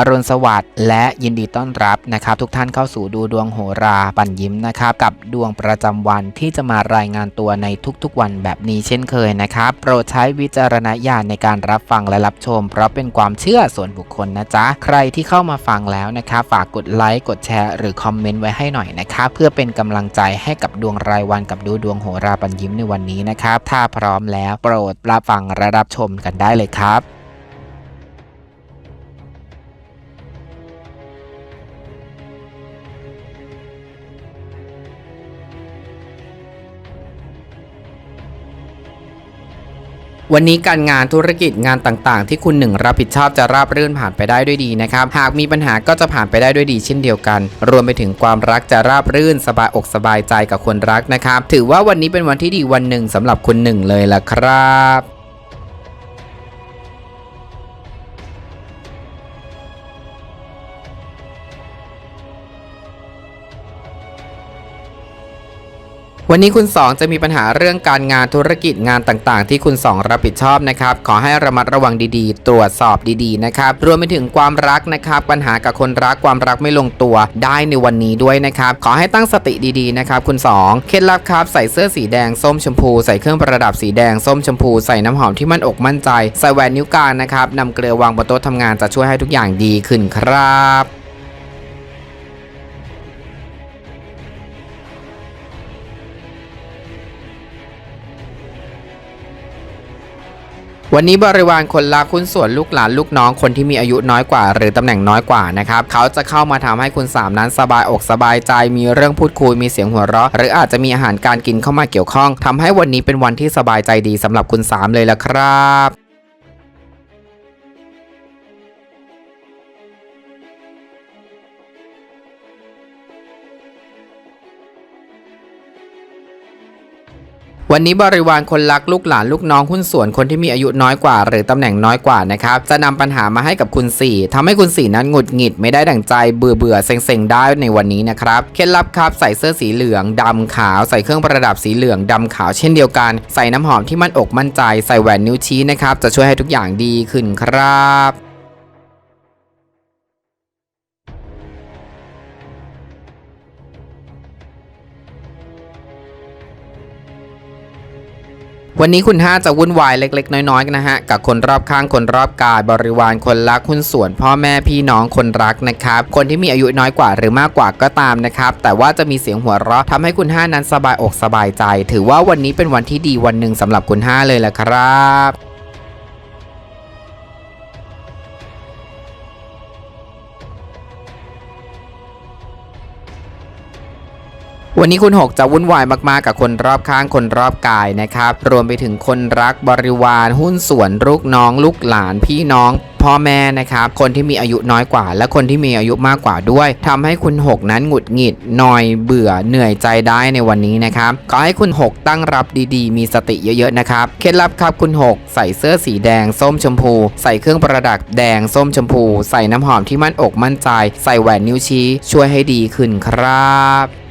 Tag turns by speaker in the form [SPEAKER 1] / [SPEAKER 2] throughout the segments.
[SPEAKER 1] อรุณสวัสดิ์และยินดีต้อนรับนะครับ ทุกท่านเข้าสู่ดูดวงโหราปัญยิ้มนะครับ กับดวงประจำวันที่จะมารายงานตัวในทุกๆวันแบบนี้เช่นเคยนะครับ โปรดใช้วิจารณญาณในการรับฟังและรับชม เพราะเป็นความเชื่อส่วนบุคคลนะจ๊ะ ใครที่เข้ามาฟังแล้วนะครับ ฝากกดไลค์กดแชร์หรือคอมเมนต์ไว้ให้หน่อยนะครับเพื่อเป็นกำลังใจให้กับดวงรายวันกับดูดวงโหราปัญยิ้มในวันนี้นะครับถ้าพร้อมแล้วโปรดรับฟังและรับชมกันได้เลยครับ วันนี้การงานธุรกิจงานต่างๆ ที่คุณหนึ่งรับผิดชอบจะราบรื่นผ่านไปได้ด้วยดีนะครับ หากมีปัญหาก็จะผ่านไปได้ด้วยดีเช่นเดียวกัน รวมไปถึงความรักจะราบรื่นสบายอกสบายใจกับคนรักนะครับ ถือว่าวันนี้เป็นวันที่ดีวันหนึ่งสำหรับคุณหนึ่งเลยล่ะครับ วันนี้คุณ 2 จะมีปัญหาเรื่องการงานธุรกิจงานต่างๆ ที่คุณ 2 รับผิดชอบนะครับ ขอให้ระมัดระวังดีๆ ตรวจสอบดีๆนะครับ รวมไปถึงความรักนะครับ ปัญหากับคนรักความรักไม่ลงตัวได้ในวันนี้ด้วยนะครับ ขอให้ตั้งสติดีๆนะครับคุณ 2 เคล็ดลับครับใส่เสื้อสีแดงส้มชมพูใส่เครื่องประดับสีแดงส้มชมพูใส่น้ำหอมที่มั่นอกมั่นใจใส่แหวนนิ้วกลางนะครับนำเกลือวางบนโต๊ะทำงานจะช่วยให้ทุกอย่างดีขึ้นครับ วันนี้บริวารคนลาคุณส่วนลูกหลานลูกน้องคนที่มีอายุน้อยกว่า หรือตำแหน่งน้อยกว่านะครับเขาจะเข้ามาทำให้คุณสามนั้นสบายอกสบายใจมีเรื่องพูดคุยมีเสียงหัวเราะ หรืออาจจะมีอาหารการกินเข้ามาเกี่ยวข้องทำให้วันนี้เป็นวันที่สบายใจดีสำหรับคุณสามเลยละครับ วันนี้บริวารคนรักลูกหลานลูกน้องหุ้นส่วนคนที่มีอายุน้อยกว่า หรือตำแหน่งน้อยกว่านะครับจะนำปัญหามาให้กับคุณสี่ทำให้คุณสี่นั้นหงุดหงิดไม่ได้ดั่งใจเบื่อเบื่อเซ็งเซ็งๆได้ในวันนี้นะครับเคล็ดลับครับใส่เสื้อสีเหลืองดำขาวใส่เครื่องประดับสีเหลืองดำขาวเช่นเดียวกัน ใส่น้ำหอมที่มั่นอกมั่นใจใส่แหวนนิ้วชี้นะครับจะช่วยให้ทุกอย่างดีขึ้นครับ วันนี้คุณ5จะวุ่นวายเล็ก ๆ น้อยๆนะฮะ กับคนรอบข้างคนรอบกายบริวารคนรักหุ้นส่วนพ่อแม่พี่น้องคนรักนะครับ คนที่มีอายุน้อยกว่าหรือมากกว่าก็ตามนะครับ แต่ว่าจะมีเสียงหัวเราะทำให้คุณ5นั้นสบายอกสบายใจ ถือว่าวันนี้เป็นวันที่ดีวันหนึ่งสำหรับคุณ5เลยแหละครับ วันนี้คุณ6จะวุ่นวายมากๆกับคนรอบข้างคนรอบกายนะครับ รวมไปถึงคนรักบริวารหุ้นส่วนลูกน้องลูกหลานพี่น้องพ่อแม่นะครับ คนที่มีอายุน้อยกว่า และคนที่มีอายุมากกว่าด้วยทำให้คุณ 6 นั้นหงุดหงิดนอยเบื่อเหนื่อยใจได้ในวันนี้นะครับขอให้คุณ 6 ตั้งรับดีๆ มีสติเยอะๆนะครับเคล็ดลับครับคุณ 6 ใส่เสื้อสีแดง ส้มชมพู ใส่เครื่องประดับแดง ส้มชมพู ใส่น้ำหอมที่มั่นอกมั่นใจ ใส่แหวนนิ้วชี้ ช่วยให้ดีขึ้นครับ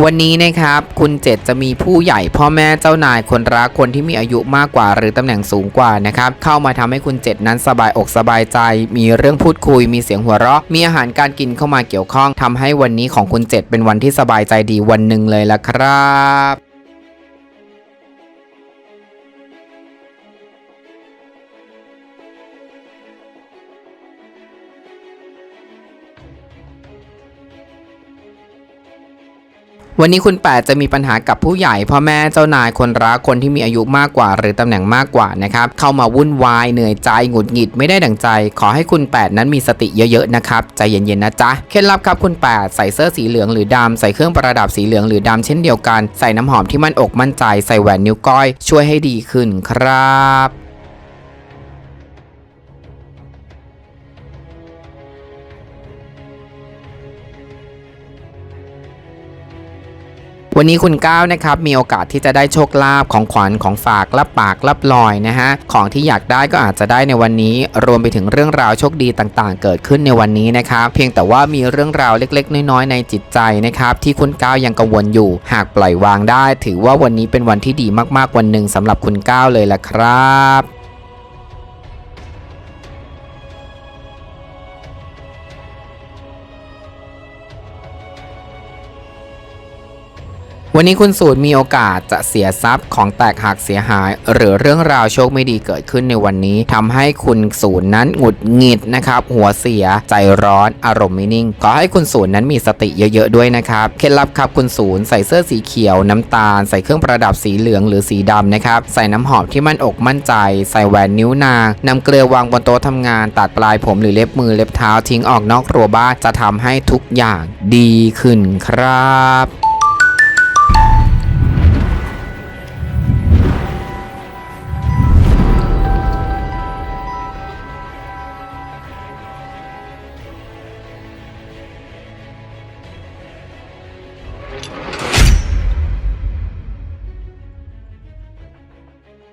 [SPEAKER 1] วันนี้นะครับคุณเจ็ดจะมีผู้ใหญ่พ่อแม่เจ้านายคนรักคนที่มีอายุมากกว่า หรือตำแหน่งสูงกว่านะครับเข้ามาทำให้คุณเจ็ดนั้นสบายอกสบายใจ มีเรื่องพูดคุย มีเสียงหัวเราะ มีอาหารการกินเข้ามาเกี่ยวข้องทำให้วันนี้ของคุณเจ็ดเป็นวันที่สบายใจดีวันหนึ่งเลยละครับ วันนี้คุณ8จะมีปัญหากับผู้ใหญ่พ่อแม่เจ้านายคนรักคนที่มีอายุมากกว่า หรือตำแหน่งมากกว่านะครับเข้ามาวุ่นวายเหนื่อยใจหงุดหงิดไม่ได้ดั่งใจ ขอให้คุณ8นั้นมีสติเยอะๆนะครับใจเย็นๆนะจ๊ะเคล็ดลับครับคุณ8ใส่เสื้อสีเหลืองหรือดำใส่เครื่องประดับสีเหลืองหรือดำเช่นเดียวกัน ใส่น้ำหอมที่มั่นอกมั่นใจใส่แหวนนิ้วก้อย ช่วยให้ดีขึ้นครับ วันนี้คุณก้าวนะครับมีโอกาสที่จะได้โชคลาภของขวัญของฝากรับปากรับลอยนะฮะของที่อยากได้ก็อาจจะได้ในวันนี้ รวมไปถึงเรื่องราวโชคดีต่างๆ เกิดขึ้นในวันนี้นะครับเพียงแต่ว่ามีเรื่องราวเล็กๆ น้อยๆในจิตใจนะครับที่คุณก้าวยังกังวลอยู่ หากปล่อยวางได้ ถือว่าวันนี้เป็นวันที่ดีมากๆวันหนึ่งสำหรับคุณก้าวเลยละครับ วันนี้คุณสูตรมีโอกาสจะเสียทรัพย์ของแตกหักเสียหาย หรือเรื่องราวโชคไม่ดีเกิดขึ้นในวันนี้ทำให้คุณศูนย์นั้นหงุดหงิดนะครับ หัวเสียใจร้อนอารมณ์ไม่นิ่ง ขอให้คุณศูนย์นั้นมีสติเยอะๆด้วยนะครับเคล็ดลับครับคุณศูนย์ใส่เสื้อสีเขียวน้ำตาล ใส่เครื่องประดับสีเหลืองหรือสีดำนะครับใส่น้ำหอมที่มั่นอกมั่นใจ ใส่แหวนนิ้วนางนำเกลือวางบนโต๊ะทำงาน ตัดปลายผมหรือเล็บมือเล็บเท้าทิ้งออกนอกรัวบ้านจะทำให้ทุกอย่างดีขึ้นครับ